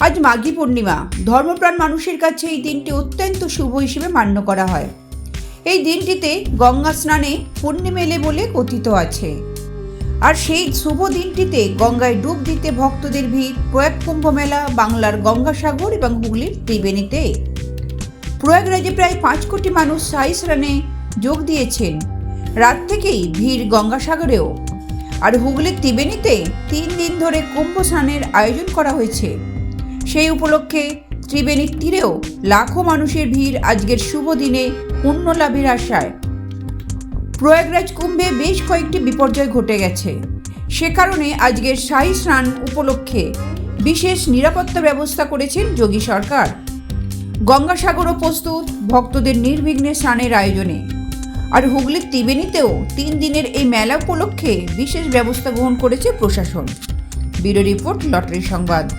আজ মাঘী পূর্ণিমা। ধর্মপ্রাণ মানুষের কাছে এই দিনটি অত্যন্ত শুভ হিসেবে মান্য করা হয়। এই দিনটিতে গঙ্গা স্নানে পুণ্যি মেলে বলে কথিত আছে। আর সেই শুভ দিনটিতে গঙ্গায় ডুব দিতে ভক্তদের ভিড়, প্রয়াগ কুম্ভ মেলা, বাংলার গঙ্গাসাগর এবং হুগলির ত্রিবেণীতে। প্রয়াগরাজে প্রায় পাঁচ কোটি মানুষ সাই স্নানে যোগ দিয়েছেন। রাত থেকেই ভিড় গঙ্গাসাগরেও। আর হুগলির ত্রিবেণীতে তিন দিন ধরে কুম্ভ স্নানের আয়োজন করা হয়েছে। সেই উপলক্ষে ত্রিবেণীর তীরেও লাখো মানুষের ভিড় আজকের শুভ দিনে পুণ্য লাভের আশায়। প্রয়াগরাজ কুম্ভে বেশ কয়েকটি বিপর্যয় ঘটে গেছে। সে কারণে আজকের শাহী স্নান উপলক্ষে বিশেষ নিরাপত্তা ব্যবস্থা করেছেন যোগী সরকার। গঙ্গাসাগরও প্রস্তুত ভক্তদের নির্বিঘ্নে স্নানের আয়োজনে। আর হুগলির ত্রিবেণীতেও তিন দিনের এই মেলা উপলক্ষে বিশেষ ব্যবস্থা গ্রহণ করেছে প্রশাসন। ব্যুরো রিপোর্ট লটারি সংবাদ।